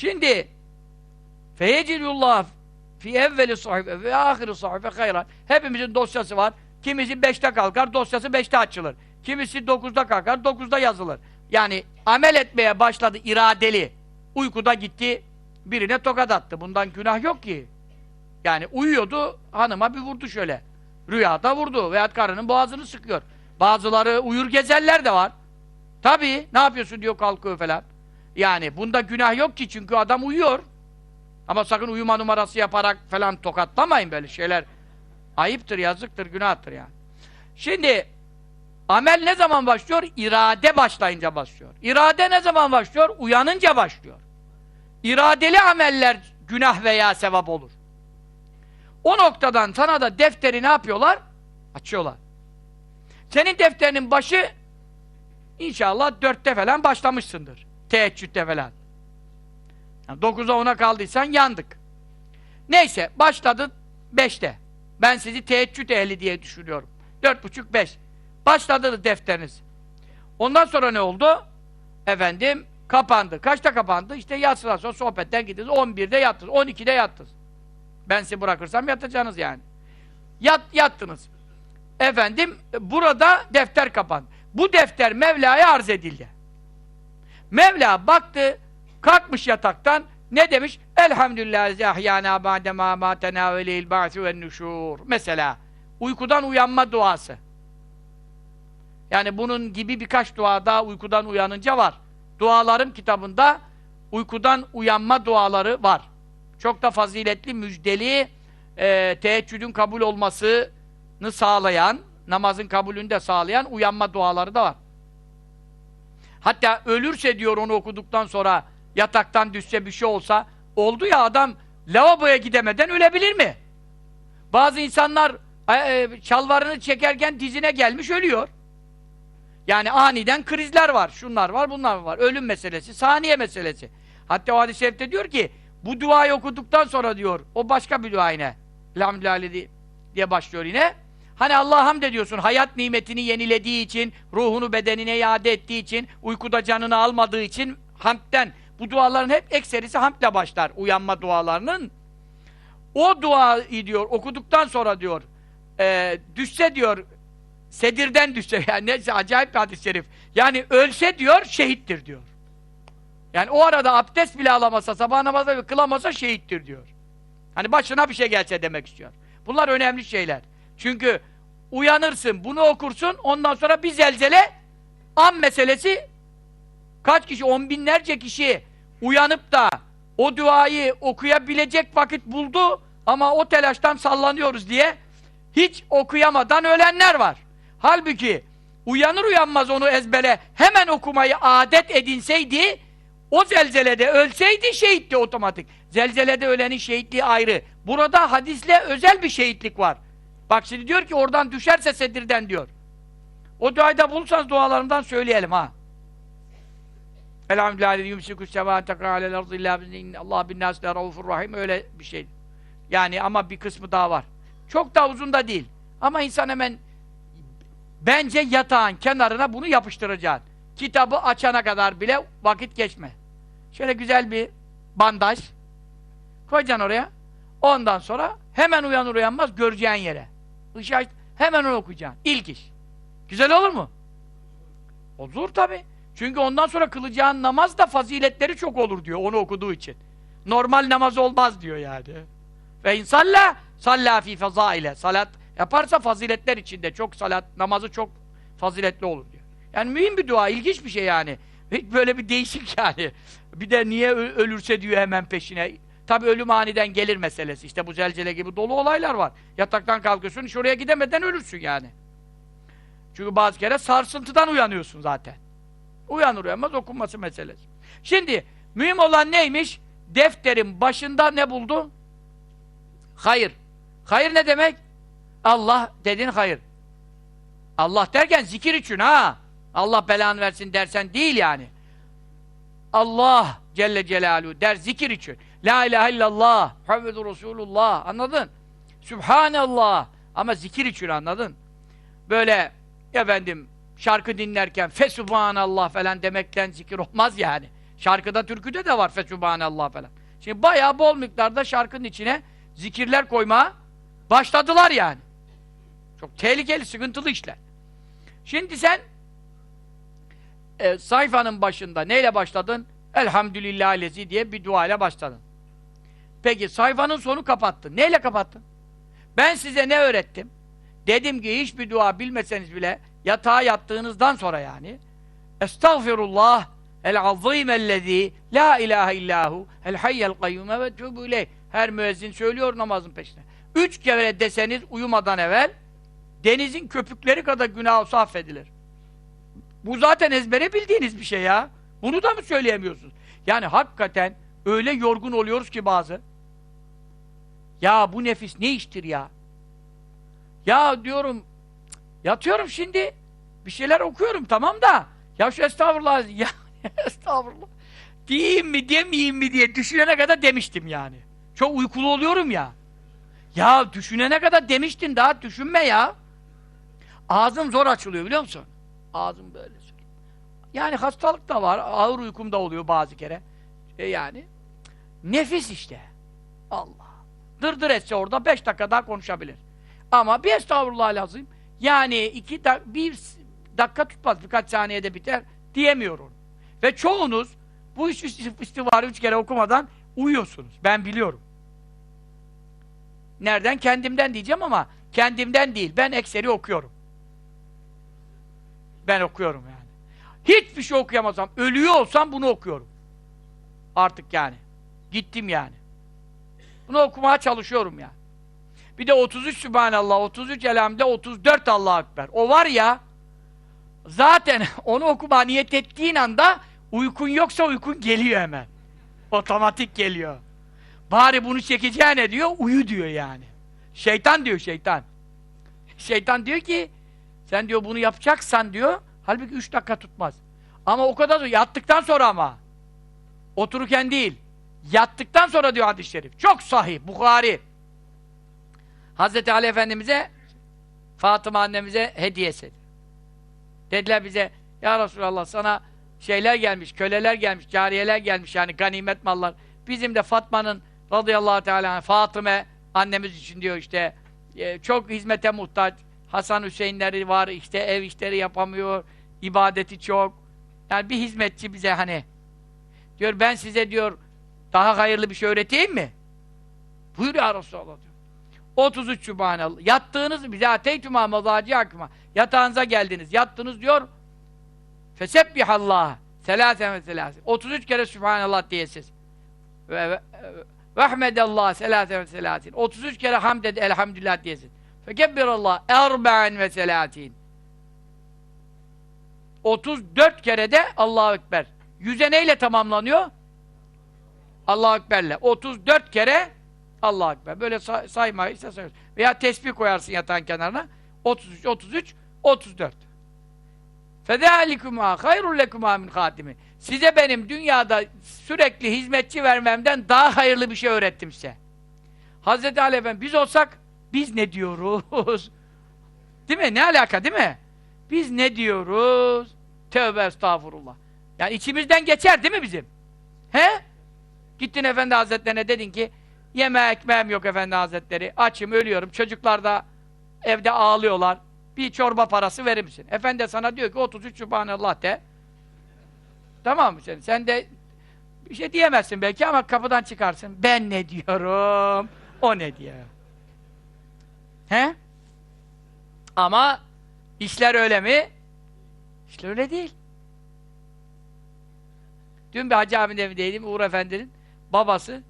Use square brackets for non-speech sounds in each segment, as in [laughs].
Şimdi feyecidullah fi evveli sahife ve ahiri sahife hayran. Hepimizin dosyası var. Kimisi beşte kalkar, dosyası beşte açılır. Kimisi dokuzda kalkar, dokuzda yazılır. Yani amel etmeye başladı iradeli. Uykuda gitti, birine tokat attı. Bundan günah yok ki. Yani uyuyordu, hanıma bir vurdu şöyle. Rüyada vurdu veyahut karının boğazını sıkıyor. Bazıları uyur gezerler de var. Tabii, ne yapıyorsun diyor kalkıyor falan. Yani bunda günah yok ki çünkü adam uyuyor. Ama sakın uyuma numarası yaparak falan tokatlamayın böyle şeyler. Ayıptır, yazıktır, günahtır yani. Şimdi amel ne zaman başlıyor? İrade başlayınca başlıyor. İrade ne zaman başlıyor? Uyanınca başlıyor. İradeli ameller günah veya sevap olur. O noktadan sana da defteri ne yapıyorlar? Açıyorlar. Senin defterinin başı inşallah dörtte falan başlamışsındır. Teheccüde falan. Yani 9'a 10'a kaldıysan yandık. Neyse başladı 5'te. Ben sizi teheccüd ehli diye düşünüyorum. Dört buçuk beş. Başladı defteriniz. Ondan sonra ne oldu? Efendim kapandı. Kaçta kapandı? İşte yatsıdan sonra sohbetten gittiniz. 11'de yattınız. 12'de yattınız. Ben sizi bırakırsam yatacaksınız yani. Yat, yattınız. Efendim burada defter kapandı. Bu defter Mevla'ya arz edildi. Mevla baktı, kalkmış yataktan, ne demiş? Elhamdülillah ahyana ba'de ma matena ve ve nüşur. Mesela uykudan uyanma duası. Yani bunun gibi birkaç dua daha uykudan uyanınca var. Dualarım kitabında uykudan uyanma duaları var. Çok da faziletli, müjdeli, e, teheccüdün kabul olmasını sağlayan, namazın kabulünü de sağlayan uyanma duaları da var. Hatta ölürse diyor onu okuduktan sonra yataktan düşse bir şey olsa oldu ya adam lavaboya gidemeden ölebilir mi? Bazı insanlar e, e, şalvarını çekerken dizine gelmiş ölüyor. Yani aniden krizler var. Şunlar var, bunlar var. Ölüm meselesi, saniye meselesi. Hatta o hadis-i şerifte diyor ki bu duayı okuduktan sonra diyor o başka bir dua yine. Elhamdülillah diye başlıyor yine. Hani Allah'a hamd ediyorsun hayat nimetini yenilediği için, ruhunu bedenine iade ettiği için, uykuda canını almadığı için hamdten. Bu duaların hep ekserisi hamdle başlar uyanma dualarının. O duayı diyor okuduktan sonra diyor e, düşse diyor sedirden düşse [laughs] yani neyse acayip bir hadis-i şerif. Yani ölse diyor şehittir diyor. Yani o arada abdest bile alamasa, sabah namazı kılamasa şehittir diyor. Hani başına bir şey gelse demek istiyor. Bunlar önemli şeyler. Çünkü uyanırsın, bunu okursun, ondan sonra bir zelzele an meselesi kaç kişi, on binlerce kişi uyanıp da o duayı okuyabilecek vakit buldu ama o telaştan sallanıyoruz diye hiç okuyamadan ölenler var. Halbuki uyanır uyanmaz onu ezbere hemen okumayı adet edinseydi o zelzelede ölseydi şehitti otomatik. Zelzelede ölenin şehitliği ayrı. Burada hadisle özel bir şehitlik var. Bak şimdi diyor ki oradan düşerse sedirden diyor. O duayı da bulursanız dualarımdan söyleyelim ha. Elhamdülillah yumsiku sevâ tekâ alel ardı Allah bin nâsle raufur rahim öyle bir şey. Yani ama bir kısmı daha var. Çok da uzun da değil. Ama insan hemen bence yatağın kenarına bunu yapıştıracaksın. Kitabı açana kadar bile vakit geçme. Şöyle güzel bir bandaj koyacaksın oraya. Ondan sonra hemen uyanır uyanmaz göreceğin yere. Işığı aç, hemen onu okuyacaksın. İlk iş. Güzel olur mu? Olur tabi. Çünkü ondan sonra kılacağın namaz da faziletleri çok olur diyor onu okuduğu için. Normal namaz olmaz diyor yani. Ve insalla salla fi fezaile. Salat yaparsa faziletler içinde çok salat namazı çok faziletli olur diyor. Yani mühim bir dua, ilginç bir şey yani. Böyle bir değişik yani. Bir de niye ölürse diyor hemen peşine. Tabi ölüm aniden gelir meselesi. İşte bu zelzele gibi dolu olaylar var. Yataktan kalkıyorsun, şuraya gidemeden ölürsün yani. Çünkü bazı kere sarsıntıdan uyanıyorsun zaten. Uyanır uyanmaz okunması meselesi. Şimdi mühim olan neymiş? Defterin başında ne buldu? Hayır. Hayır ne demek? Allah dedin hayır. Allah derken zikir için ha. Allah belanı versin dersen değil yani. Allah Celle Celaluhu der zikir için. La ilahe illallah, Muhammedur Resulullah. Anladın? Sübhanallah. Ama zikir için anladın? Böyle efendim şarkı dinlerken fesubhanallah falan demekten zikir olmaz yani. Şarkıda, türküde de var Fesubhanallah falan. Şimdi bayağı bol miktarda şarkının içine zikirler koymaya başladılar yani. Çok tehlikeli, sıkıntılı işler. Şimdi sen e, sayfanın başında neyle başladın? Elhamdülillah lezi diye bir dua ile başladın. Peki sayfanın sonu kapattın. Neyle kapattın? Ben size ne öğrettim? Dedim ki hiçbir dua bilmeseniz bile yatağa yattığınızdan sonra yani Estağfirullah el azim ellezî la ilahe illahu el hayyel kayyume ve tûbü ileyh. Her müezzin söylüyor namazın peşine. Üç kere deseniz uyumadan evvel denizin köpükleri kadar günah olsa affedilir. Bu zaten ezbere bildiğiniz bir şey ya. Bunu da mı söyleyemiyorsunuz? Yani hakikaten öyle yorgun oluyoruz ki bazı. Ya bu nefis ne iştir ya? Ya diyorum yatıyorum şimdi bir şeyler okuyorum tamam da ya şu estağfurullah [laughs] ya estağfurullah diyeyim mi demeyeyim mi diye düşünene kadar demiştim yani. Çok uykulu oluyorum ya. Ya düşünene kadar demiştin daha düşünme ya. Ağzım zor açılıyor biliyor musun? Ağzım böyle. Yani hastalık da var. Ağır uykum da oluyor bazı kere. E yani. Nefis işte. Allah. Dırdır etse orada beş dakika daha konuşabilir. Ama bir estağfurullah lazım. Yani iki dak bir dakika tutmaz. Birkaç saniyede biter. Diyemiyorum. Ve çoğunuz bu üç istivarı üç kere okumadan uyuyorsunuz. Ben biliyorum. Nereden? Kendimden diyeceğim ama kendimden değil. Ben ekseri okuyorum. Ben okuyorum yani. Hiçbir şey okuyamazsam, ölüyor olsam bunu okuyorum. Artık yani. Gittim yani. Bunu okumaya çalışıyorum yani. Bir de 33 Sübhanallah, 33 Elhamdülillah, 34 Allah Ekber. O var ya, zaten [laughs] onu okumaya niyet ettiğin anda uykun yoksa uykun geliyor hemen. Otomatik geliyor. Bari bunu çekeceğine diyor, uyu diyor yani. Şeytan diyor şeytan. Şeytan diyor ki, sen diyor bunu yapacaksan diyor, halbuki üç dakika tutmaz. Ama o kadar da yattıktan sonra ama. Otururken değil. Yattıktan sonra diyor hadis-i şerif. Çok sahih, Bukhari. Hazreti Ali Efendimiz'e Fatıma annemize hediyesi. Dediler bize, ya Resulallah sana şeyler gelmiş, köleler gelmiş, cariyeler gelmiş yani ganimet mallar. Bizim de Fatma'nın radıyallahu teala Fatıma annemiz için diyor işte e, çok hizmete muhtaç. Hasan Hüseyinleri var, işte ev işleri yapamıyor, ibadeti çok. Yani bir hizmetçi bize hani diyor ben size diyor daha hayırlı bir şey öğreteyim mi? Buyur ya Resulallah diyor. 33 Sübhanallah. Yattığınız bize ateytüma mazaci akma. Yatağınıza geldiniz. Yattınız diyor. Fesebbihallah. Selasen ve selasen. 33 kere Sübhanallah diyesiz. Ve, ve, ve Ahmedallah selasen ve selasin. 33 kere hamd ed elhamdülillah diyesin. Fekebbirallah erba'en ve selasin. 34 kere de Allahu Ekber. Yüze neyle tamamlanıyor? Allahu Ekber'le. 34 kere Allahu Ekber. Böyle say saymayı ise sayıyorsun. Veya tesbih koyarsın yatağın kenarına. 33, 33, 34. فَذَٰلِكُمَا خَيْرٌ لَكُمَا مِنْ خَاتِمِ Size benim dünyada sürekli hizmetçi vermemden daha hayırlı bir şey öğrettim size. Hazreti Ali Efendi biz olsak biz ne diyoruz? [laughs] Değil mi? Ne alaka değil mi? Biz ne diyoruz? Tövbe estağfurullah. Yani içimizden geçer değil mi bizim? He? Gittin Efendi Hazretlerine dedin ki yeme ekmeğim yok Efendi Hazretleri. Açım, ölüyorum. Çocuklar da evde ağlıyorlar. Bir çorba parası verir misin? Efendi sana diyor ki 33 Sübhanallah de. Tamam mı sen? Sen de bir şey diyemezsin belki ama kapıdan çıkarsın. Ben ne diyorum? O ne diyor? He? Ama işler öyle mi? İşler öyle değil. Dün bir hacı abinin evindeydim, Uğur Efendi'nin babası,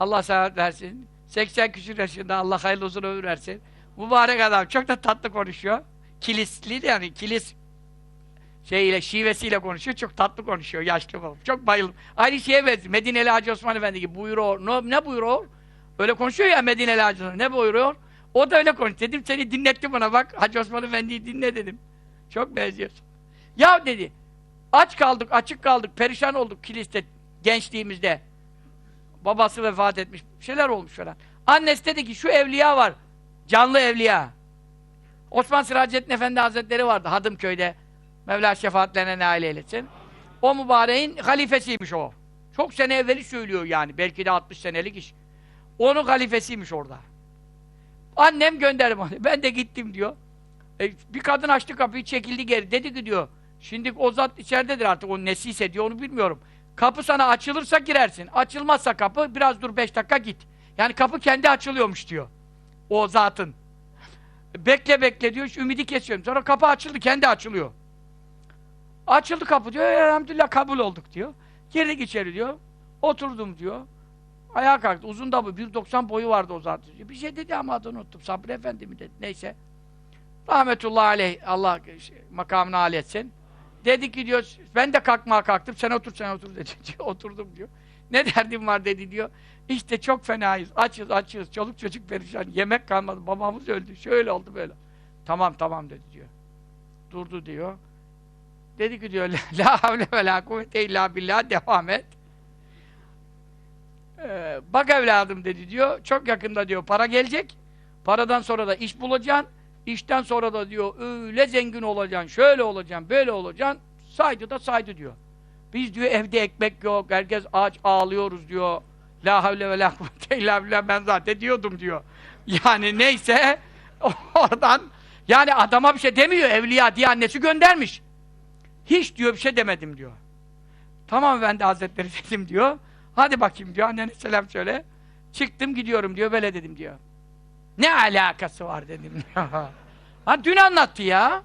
Allah sağlık versin, 80 küsur yaşında, Allah hayırlı uzun ömür versin. Mübarek adam, çok da tatlı konuşuyor. Kilisli yani, kilis şeyiyle, şivesiyle konuşuyor, çok tatlı konuşuyor, yaşlı babam. Çok bayıldım. Aynı şeye benziyor, Medineli Hacı Osman Efendi gibi buyuruyor. Ne, ne buyuruyor? Öyle konuşuyor ya Medineli Hacı Osman, ne buyuruyor? O da öyle konuşuyor. Dedim seni dinlettim bana bak, Hacı Osman Efendi'yi dinle dedim. Çok benziyorsun. Ya dedi, aç kaldık, açık kaldık, perişan olduk kiliste gençliğimizde. Babası vefat etmiş, şeyler olmuş falan. Annesi dedi ki şu evliya var, canlı evliya. Osman Sıracettin Efendi Hazretleri vardı Hadımköy'de. Mevla şefaatlerine nail eylesin. O mübareğin halifesiymiş o. Çok sene evveli söylüyor yani. Belki de 60 senelik iş. Onun halifesiymiş orada. Annem gönderdi bana. [laughs] Ben de gittim diyor. E, bir kadın açtı kapıyı çekildi geri. Dedi ki diyor. Şimdi o zat içeridedir artık. O nesiyse diyor onu bilmiyorum. Kapı sana açılırsa girersin. Açılmazsa kapı biraz dur beş dakika git. Yani kapı kendi açılıyormuş diyor. O zatın. Bekle bekle diyor. Ümidi kesiyorum. Sonra kapı açıldı. Kendi açılıyor. Açıldı kapı diyor. Elhamdülillah kabul olduk diyor. Girdik içeri diyor. Oturdum diyor. Ayağa kalktı. Uzun da bu. 1.90 boyu vardı o zat. Bir şey dedi ama adını unuttum. Sabri Efendi mi dedi. Neyse. Rahmetullahi aleyh. Allah makamını âli etsin. Dedi ki diyor, ben de kalkmaya kalktım. Sen otur, sen otur dedi. [laughs] Oturdum diyor. Ne derdim var dedi diyor. İşte çok fenayız. Açız, açız. Çoluk çocuk perişan. Yemek kalmadı. Babamız öldü. Şöyle oldu böyle. Tamam, tamam dedi diyor. Durdu diyor. Dedi ki diyor, [laughs] la havle ve la kuvvete illa billah devam et. Ee, bak evladım dedi diyor, çok yakında diyor para gelecek. Paradan sonra da iş bulacaksın. İşten sonra da diyor öyle zengin olacaksın, şöyle olacaksın, böyle olacaksın. Saydı da saydı diyor. Biz diyor evde ekmek yok, herkes aç ağlıyoruz diyor. La havle ve la kuvvete illa billah ben zaten diyordum diyor. Yani neyse [laughs] oradan yani adama bir şey demiyor evliya diye annesi göndermiş. Hiç diyor bir şey demedim diyor. Tamam ben de hazretleri [laughs] dedim diyor. Hadi bakayım diyor annene selam söyle. Çıktım gidiyorum diyor böyle dedim diyor. Ne alakası var dedim [laughs] ha dün anlattı ya.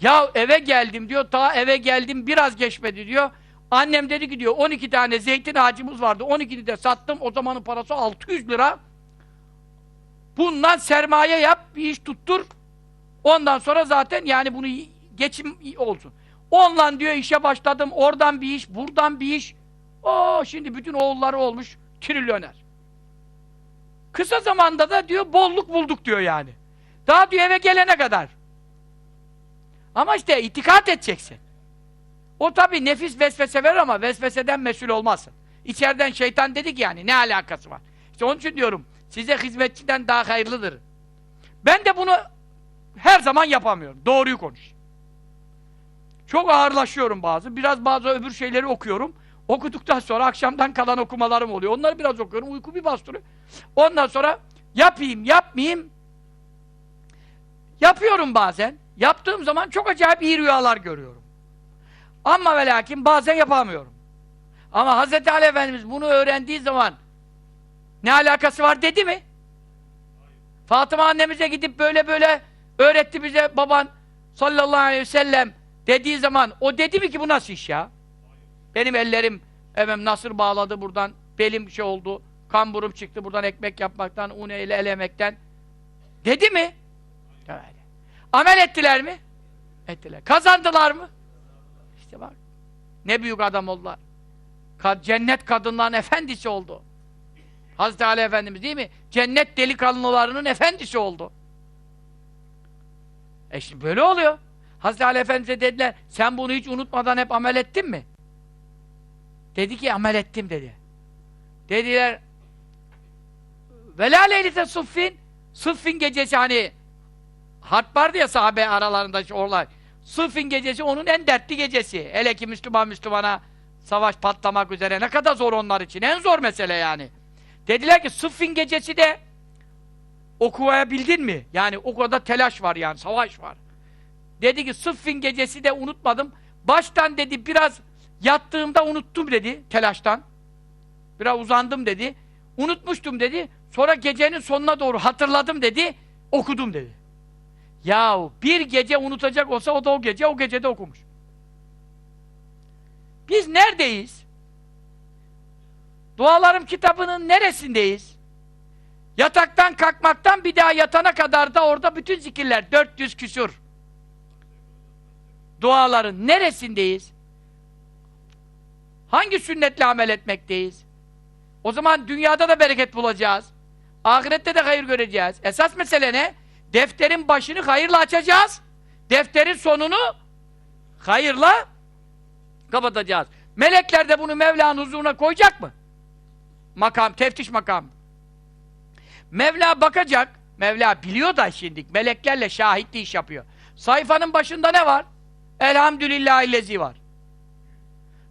Ya eve geldim diyor. Ta eve geldim biraz geçmedi diyor. Annem dedi ki diyor 12 tane zeytin ağacımız vardı. 12'ni de sattım. O zamanın parası 600 lira. Bundan sermaye yap, bir iş tuttur. Ondan sonra zaten yani bunu geçim olsun. Onunla diyor işe başladım. Oradan bir iş, buradan bir iş. O şimdi bütün oğulları olmuş trilyoner. Kısa zamanda da diyor bolluk bulduk diyor yani. Daha diyor eve gelene kadar. Ama işte itikat edeceksin. O tabi nefis vesvese verir ama vesveseden mesul olmazsın. İçeriden şeytan dedi ki yani ne alakası var? İşte onun için diyorum size hizmetçiden daha hayırlıdır. Ben de bunu her zaman yapamıyorum. Doğruyu konuş. Çok ağırlaşıyorum bazı. Biraz bazı öbür şeyleri okuyorum. Okuduktan sonra akşamdan kalan okumalarım oluyor. Onları biraz okuyorum. Uyku bir bastırıyor. Ondan sonra yapayım, yapmayayım. Yapıyorum bazen. Yaptığım zaman çok acayip iyi rüyalar görüyorum. Ama ve lakin bazen yapamıyorum. Ama Hz. Ali Efendimiz bunu öğrendiği zaman ne alakası var dedi mi? Fatıma annemize gidip böyle böyle öğretti bize baban sallallahu aleyhi ve sellem dediği zaman o dedi mi ki bu nasıl iş ya? Benim ellerim efendim nasır bağladı buradan belim şey oldu kamburum çıktı buradan ekmek yapmaktan un ile elemekten dedi mi? Öyle. Amel ettiler mi? Ettiler. Kazandılar mı? İşte bak. Ne büyük adam oldular. Ka cennet kadınların efendisi oldu. Hazreti Ali Efendimiz değil mi? Cennet delikanlılarının efendisi oldu. E şimdi böyle oluyor. Hazreti Ali Efendimiz'e dediler, sen bunu hiç unutmadan hep amel ettin mi? Dedi ki amel ettim dedi. Dediler, velâ leylite suffin, suffin gecesi hani harp vardı ya sahabe aralarında şu olay. Suffin gecesi onun en dertli gecesi. Hele ki Müslüman Müslümana savaş patlamak üzere ne kadar zor onlar için. En zor mesele yani. Dediler ki Sıffin gecesi de okuyabildin mi? Yani o kadar telaş var yani, savaş var. Dedi ki Sıffin gecesi de unutmadım. Baştan dedi biraz yattığımda unuttum dedi telaştan. Biraz uzandım dedi. Unutmuştum dedi. Sonra gecenin sonuna doğru hatırladım dedi. Okudum dedi. Yahu bir gece unutacak olsa o da o gece o gecede okumuş. Biz neredeyiz? Dualarım kitabının neresindeyiz? Yataktan kalkmaktan bir daha yatana kadar da orada bütün zikirler 400 küsur. Duaların neresindeyiz? Hangi sünnetle amel etmekteyiz? O zaman dünyada da bereket bulacağız. Ahirette de hayır göreceğiz. Esas mesele ne? Defterin başını hayırla açacağız. Defterin sonunu hayırla kapatacağız. Melekler de bunu Mevla'nın huzuruna koyacak mı? Makam, teftiş makam. Mevla bakacak. Mevla biliyor da şimdi. Meleklerle şahitli iş yapıyor. Sayfanın başında ne var? Elhamdülillahillezi var.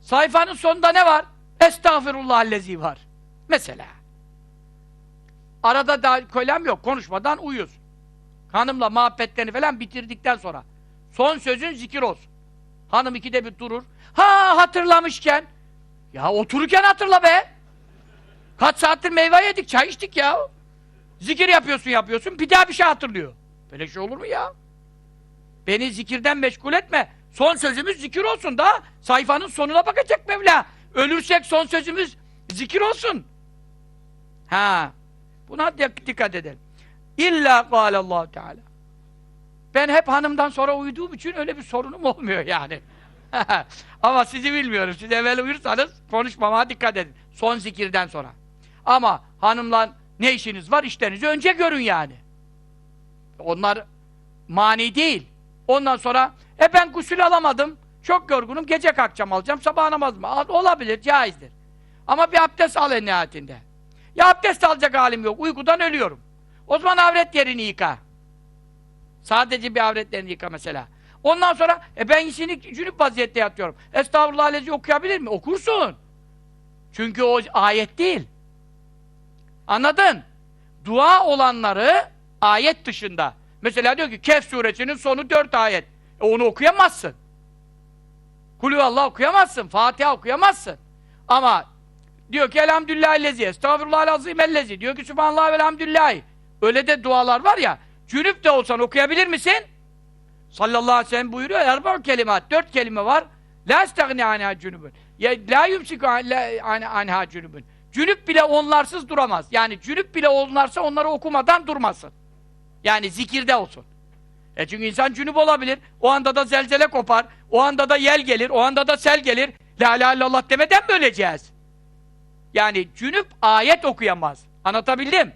Sayfanın sonunda ne var? Estağfirullahallezi var. Mesela. Arada da kolem yok. Konuşmadan uyuyorsun. Hanımla muhabbetlerini falan bitirdikten sonra. Son sözün zikir olsun. Hanım ikide bir durur. Ha hatırlamışken. Ya otururken hatırla be. Kaç saattir meyve yedik, çay içtik ya. Zikir yapıyorsun yapıyorsun, bir daha bir şey hatırlıyor. Böyle şey olur mu ya? Beni zikirden meşgul etme. Son sözümüz zikir olsun da sayfanın sonuna bakacak Mevla. Ölürsek son sözümüz zikir olsun. Ha. Buna dik- dikkat edelim. İlla Allah Teala. Ben hep hanımdan sonra uyuduğum için öyle bir sorunum olmuyor yani. [laughs] Ama sizi bilmiyorum. Siz evvel uyursanız konuşmama dikkat edin. Son zikirden sonra. Ama hanımla ne işiniz var? İşlerinizi önce görün yani. Onlar mani değil. Ondan sonra e ben gusül alamadım. Çok yorgunum. Gece kalkacağım alacağım. Sabah namaz mı? Al- Olabilir. Caizdir. Ama bir abdest al en nihayetinde. Ya abdest alacak halim yok. Uykudan ölüyorum. O zaman avret yerini yıka. Sadece bir avretlerini yıka mesela. Ondan sonra e ben şimdi cünüp vaziyette yatıyorum. Estağfurullah lezi okuyabilir mi? Okursun. Çünkü o ayet değil. Anladın? Dua olanları ayet dışında. Mesela diyor ki Kehf suresinin sonu dört ayet. E onu okuyamazsın. Kulü Allah okuyamazsın. Fatiha okuyamazsın. Ama diyor ki elhamdülillahillezi, estağfurullah azim ellezi. Diyor ki subhanallah ve elhamdülillahi. Öyle de dualar var ya. Cünüp de olsan okuyabilir misin? Sallallahu aleyhi ve sellem buyuruyor. Erba'u kelimat. Dört kelime var. La estagni anha cünübün. Ya la yumsiku anha cünübün. Cünüp bile onlarsız duramaz. Yani cünüp bile onlarsa onları okumadan durmasın. Yani zikirde olsun. E çünkü insan cünüp olabilir. O anda da zelzele kopar. O anda da yel gelir. O anda da sel gelir. La ilahe illallah demeden mi öleceğiz? Yani cünüp ayet okuyamaz. Anlatabildim?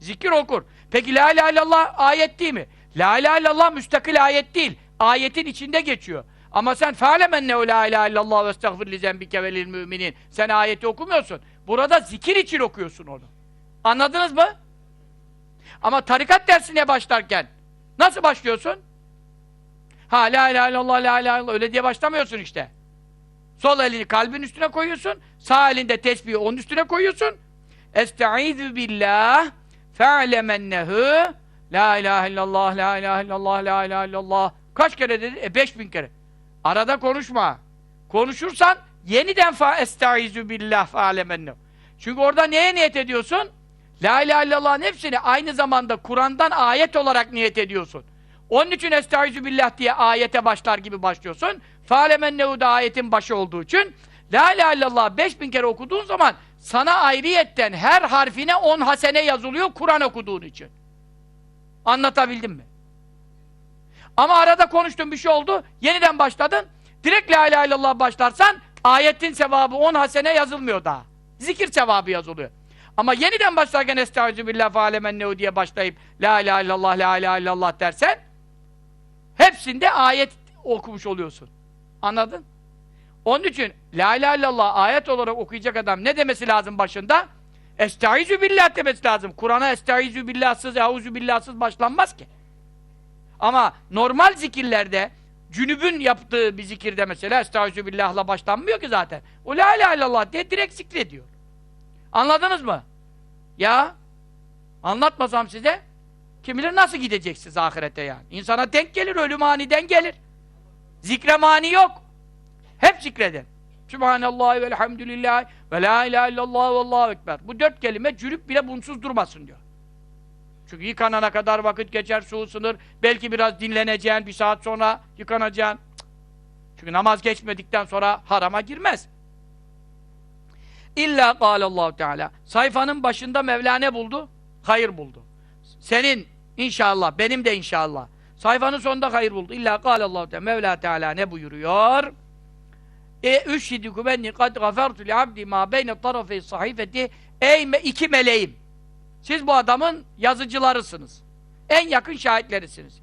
Zikir okur. Peki la ilahe illallah ayet değil mi? La ilahe illallah müstakil ayet değil. Ayetin içinde geçiyor. Ama sen fe'lemennehu la ilahe illallah ve estağfir li zembike ve lil müminin. Sen ayeti okumuyorsun. Burada zikir için okuyorsun onu. Anladınız mı? Ama tarikat dersine başlarken nasıl başlıyorsun? Ha la ilahe illallah la ilahe illallah öyle diye başlamıyorsun işte. Sol elini kalbin üstüne koyuyorsun. Sağ elinde tesbihi onun üstüne koyuyorsun. Estaizu billah fe'lemennehu La ilahe illallah, la ilahe illallah, la ilahe illallah. Kaç kere dedi? E beş bin kere. Arada konuşma. Konuşursan yeniden fa estaizu billah fe'lemennehu. Çünkü orada neye niyet ediyorsun? La ilahe illallah'ın hepsini aynı zamanda Kur'an'dan ayet olarak niyet ediyorsun. Onun için estaizu billah diye ayete başlar gibi başlıyorsun. Fe'lemennehu da ayetin başı olduğu için La ilahe illallah 5000 kere okuduğun zaman sana ayrıyetten her harfine 10 hasene yazılıyor Kur'an okuduğun için. Anlatabildim mi? Ama arada konuştun bir şey oldu, yeniden başladın. Direkt la ilahe illallah başlarsan ayetin sevabı 10 hasene yazılmıyor daha. Zikir sevabı yazılıyor. Ama yeniden başlarken estaizu billah fe'alemennehu diye başlayıp la ilahe illallah la ilahe illallah dersen hepsinde ayet okumuş oluyorsun. Anladın? Onun için la ilahe illallah ayet olarak okuyacak adam ne demesi lazım başında? Estaizu billah demesi lazım. Kur'an'a estaizu billahsız, euzu billahsız başlanmaz ki. Ama normal zikirlerde cünübün yaptığı bir zikirde mesela estaizu billahla başlanmıyor ki zaten. O la ilahe illallah diye direkt zikrediyor. Anladınız mı? Ya anlatmasam size kim bilir nasıl gideceksiniz ahirete yani. İnsana denk gelir, ölüm aniden gelir. Zikre mani yok. Hep zikredin. Sübhanallah ve elhamdülillah ve la ilahe illallah ve allahu ekber. Bu dört kelime cürüp bile bunsuz durmasın diyor. Çünkü yıkanana kadar vakit geçer, su ısınır. Belki biraz dinleneceksin, bir saat sonra yıkanacaksın. Çünkü namaz geçmedikten sonra harama girmez. İlla Allahu Teala. Sayfanın başında Mevla ne buldu? Hayır buldu. Senin inşallah, benim de inşallah. Sayfanın sonunda hayır buldu. İlla Allahu Teala. Mevla Teala ne buyuruyor? E üşhidukum benni kad gafertu li abdi ma beyne tarafey sahifeti Ey me iki meleğim. Siz bu adamın yazıcılarısınız. En yakın şahitlerisiniz.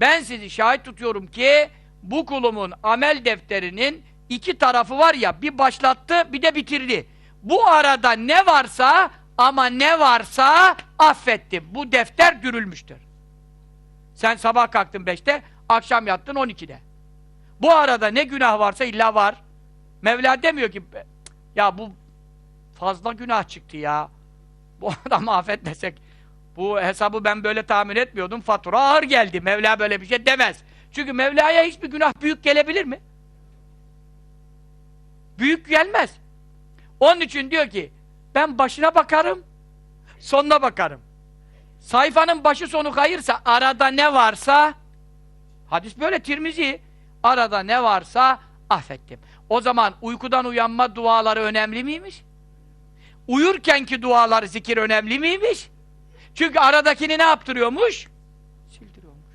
Ben sizi şahit tutuyorum ki bu kulumun amel defterinin iki tarafı var ya bir başlattı bir de bitirdi. Bu arada ne varsa ama ne varsa affetti. Bu defter dürülmüştür. Sen sabah kalktın beşte, akşam yattın on ikide. Bu arada ne günah varsa illa var. Mevla demiyor ki ya bu fazla günah çıktı ya. Bu [laughs] adamı affetmesek bu hesabı ben böyle tahmin etmiyordum. Fatura ağır geldi. Mevla böyle bir şey demez. Çünkü Mevla'ya hiçbir günah büyük gelebilir mi? Büyük gelmez. Onun için diyor ki ben başına bakarım, sonuna bakarım. Sayfanın başı sonu kayırsa arada ne varsa hadis böyle Tirmizi arada ne varsa affettim. O zaman uykudan uyanma duaları önemli miymiş? Uyurkenki dualar zikir önemli miymiş? Çünkü aradakini ne yaptırıyormuş? Sildiriyormuş.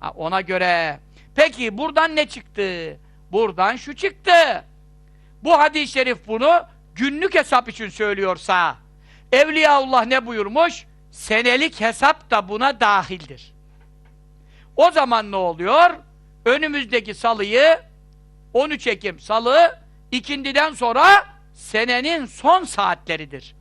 Ha, ona göre. Peki buradan ne çıktı? Buradan şu çıktı. Bu hadis-i şerif bunu günlük hesap için söylüyorsa Evliyaullah ne buyurmuş? Senelik hesap da buna dahildir. O zaman ne oluyor? Önümüzdeki salıyı 13 Ekim salı ikindiden sonra senenin son saatleridir.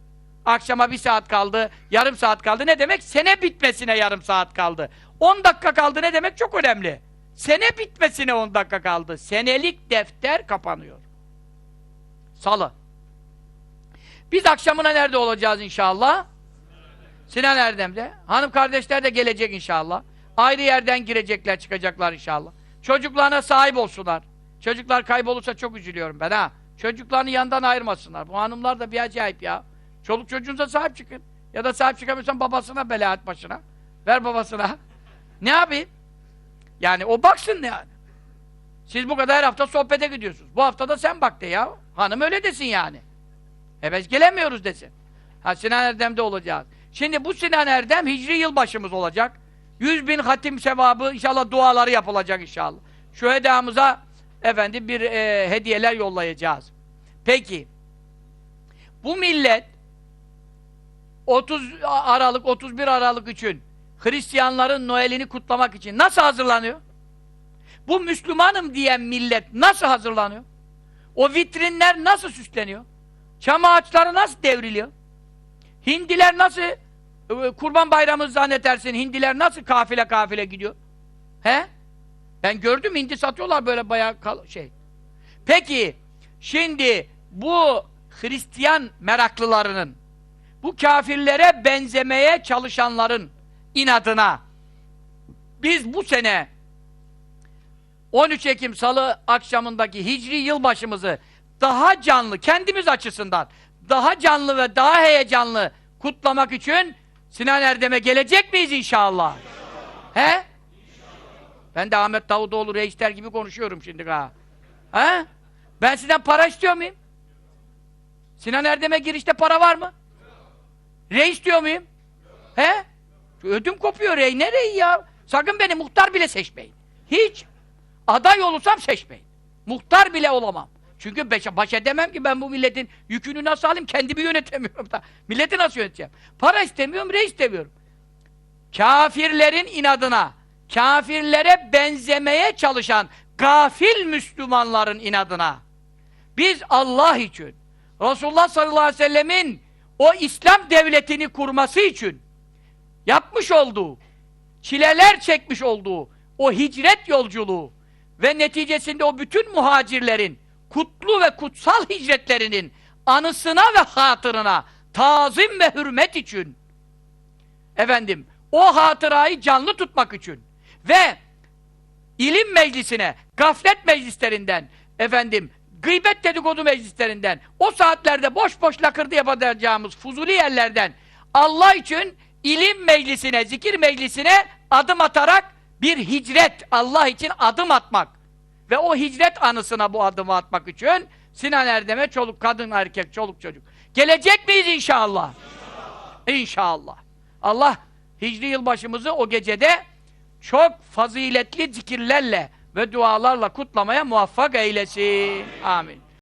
Akşama bir saat kaldı, yarım saat kaldı. Ne demek? Sene bitmesine yarım saat kaldı. 10 dakika kaldı ne demek? Çok önemli. Sene bitmesine 10 dakika kaldı. Senelik defter kapanıyor. Salı. Biz akşamına nerede olacağız inşallah? Sinan Erdem'de. Hanım kardeşler de gelecek inşallah. Ayrı yerden girecekler, çıkacaklar inşallah. Çocuklarına sahip olsunlar. Çocuklar kaybolursa çok üzülüyorum ben ha. Çocuklarını yandan ayırmasınlar. Bu hanımlar da bir acayip ya. Çoluk çocuğunuza sahip çıkın. Ya da sahip çıkamıyorsan babasına bela et başına. Ver babasına. [laughs] Ne yapayım? Yani o baksın yani. Siz bu kadar her hafta sohbete gidiyorsunuz. Bu hafta da sen bak de ya. Hanım öyle desin yani. E gelemiyoruz desin. Ha Sinan Erdem'de olacağız. Şimdi bu Sinan Erdem Hicri yılbaşımız olacak. Yüz bin hatim sevabı inşallah duaları yapılacak inşallah. Şu hedamıza efendim bir e, hediyeler yollayacağız. Peki bu millet 30 Aralık 31 Aralık için Hristiyanların Noel'ini kutlamak için nasıl hazırlanıyor? Bu Müslümanım diyen millet nasıl hazırlanıyor? O vitrinler nasıl süsleniyor? Çam ağaçları nasıl devriliyor? Hindiler nasıl e, kurban bayramı zannedersin hindiler nasıl kafile kafile gidiyor? He? Ben gördüm hindi satıyorlar böyle bayağı şey. Peki şimdi bu Hristiyan meraklılarının bu kafirlere benzemeye çalışanların inadına biz bu sene 13 Ekim Salı akşamındaki Hicri yılbaşımızı daha canlı, kendimiz açısından daha canlı ve daha heyecanlı kutlamak için Sinan Erdem'e gelecek miyiz inşallah? inşallah. He? İnşallah. Ben de Ahmet Davutoğlu reisler gibi konuşuyorum şimdi ha. He? Ben sizden para istiyor muyum? Sinan Erdem'e girişte para var mı? Rey istiyor muyum? He? Ödüm kopuyor rey. Ne rey ya? Sakın beni muhtar bile seçmeyin. Hiç. Aday olursam seçmeyin. Muhtar bile olamam. Çünkü baş, edemem ki ben bu milletin yükünü nasıl alayım? Kendimi yönetemiyorum da. [laughs] Milleti nasıl yöneteceğim? Para istemiyorum, rey istemiyorum. Kafirlerin inadına, kafirlere benzemeye çalışan gafil Müslümanların inadına biz Allah için, Resulullah sallallahu aleyhi ve sellemin o İslam devletini kurması için yapmış olduğu, çileler çekmiş olduğu o hicret yolculuğu ve neticesinde o bütün muhacirlerin kutlu ve kutsal hicretlerinin anısına ve hatırına tazim ve hürmet için efendim o hatırayı canlı tutmak için ve ilim meclisine, gaflet meclislerinden efendim gıybet dedikodu meclislerinden o saatlerde boş boş lakırdı yapacağımız fuzuli yerlerden Allah için ilim meclisine, zikir meclisine adım atarak bir hicret, Allah için adım atmak ve o hicret anısına bu adımı atmak için Sinan Erdem'e çoluk, kadın, erkek, çoluk, çocuk. Gelecek miyiz inşallah? İnşallah. İnşallah. Allah Hicri yılbaşımızı o gecede çok faziletli zikirlerle ve dualarla kutlamaya muvaffak eylesin. Amin.